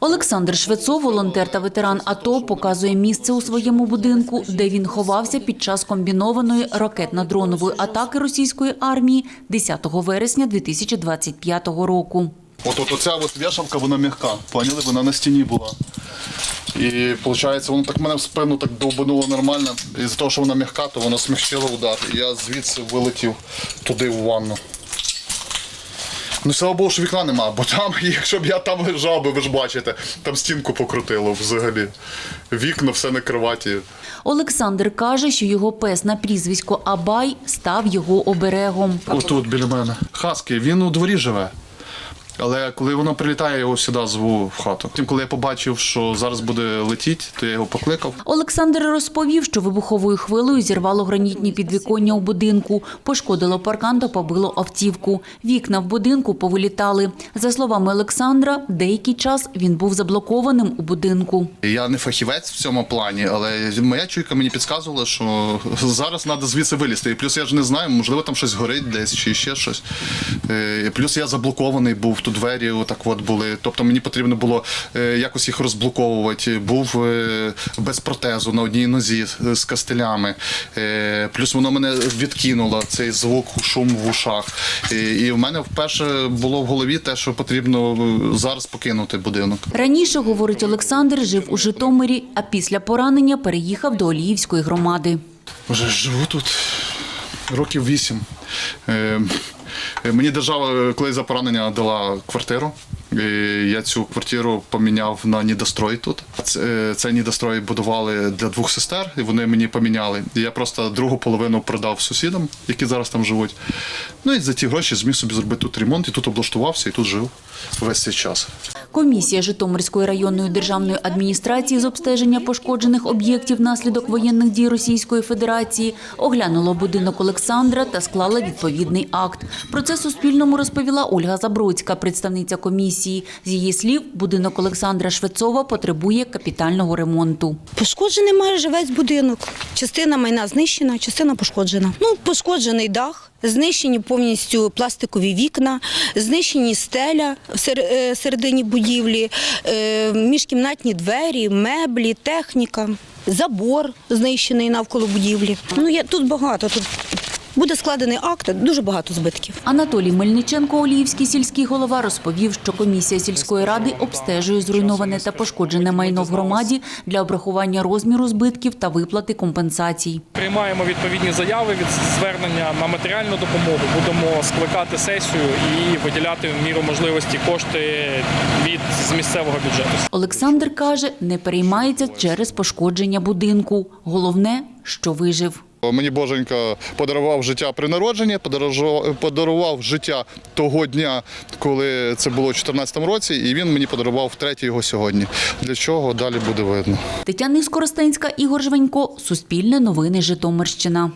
Олександр Швецов, волонтер та ветеран АТО, показує місце у своєму будинку, де він ховався під час комбінованої ракетно-дронової атаки російської армії 10 вересня 2025 року. От, от оця от вішалка, вона м'яка, поняли? Вона на стіні була. І виходить, воно так мене в спину так довбануло нормально. І з того, що вона м'яка, то воно смягчило удар. І я звідси вилетів туди в ванну. Ну, слава Богу, що вікна нема, бо там, якщо б я там лежав, би, ви ж бачите, там стінку покрутило взагалі. Вікна, все на кроваті. Олександр каже, що його пес на прізвисько Абай став його оберегом. Отут біля мене. Хаски, він у дворі живе. Але коли воно прилітає, я його завжди зву в хату. Тим, коли я побачив, що зараз буде летіти, то я його покликав. Олександр розповів, що вибуховою хвилею зірвало гранітні підвіконня у будинку, пошкодило паркан та побило автівку. Вікна в будинку повилітали. За словами Олександра, деякий час він був заблокованим у будинку. Я не фахівець в цьому плані, але моя чуйка мені підказувала, що зараз треба звідси вилізти. І плюс я ж не знаю, можливо, там щось горить десь чи ще щось. Е, Плюс я заблокований був, тут двері отак от були. Тобто мені потрібно було е, якось їх розблоковувати. Був е, без протезу на одній нозі з кастелями. Е, Плюс воно мене відкинуло, цей звук, шум в ушах. І- в мене вперше було в голові те, що потрібно зараз покинути будинок. Раніше, говорить Олександр, жив у Житомирі, а після поранення переїхав до Оліївської громади. Вже живу тут років вісім. Е, е, Мені держава, коли за поранення дала квартиру. І Я цю квартиру поміняв на Нідострой тут. Е, Цей Нідострой будували для двох сестер, і вони мені поміняли. І я просто другу половину продав сусідам, які зараз там живуть. Ну і за ті гроші зміг собі зробити тут ремонт, і тут облаштувався, і тут жив весь цей час. Комісія Житомирської районної державної адміністрації з обстеження пошкоджених об'єктів внаслідок воєнних дій Російської Федерації оглянула будинок Олександра та склала відповідний акт. Про це Суспільному розповіла Ольга Забродська, представниця комісії. З її слів, будинок Олександра Швецова потребує капітального ремонту. Пошкоджений майже весь будинок. Частина майна знищена, частина пошкоджена. Ну, пошкоджений дах, знищені повністю пластикові вікна, знищені стеля в е, середині будівлі, е, міжкімнатні двері, меблі, техніка, забор знищений навколо будівлі. Ну, я тут багато. Тут буде складений акт, дуже багато збитків. Анатолій Мельниченко, Оліївський сільський голова, розповів, що комісія сільської ради обстежує зруйноване та пошкоджене майно в громаді для обрахування розміру збитків та виплати компенсацій. Приймаємо відповідні заяви від звернення на матеріальну допомогу. Будемо скликати сесію і виділяти в міру можливості кошти від з місцевого бюджету. Олександр каже, не переймається через пошкодження будинку. Головне, що вижив. Мені Боженька подарував життя при народженні, подарував, життя того дня, коли це було у 2014 році, і він мені подарував втретє його сьогодні. Для чого далі буде видно. Тетяна Скоростенська, Ігор Жвенько, Суспільне новини Житомирщина.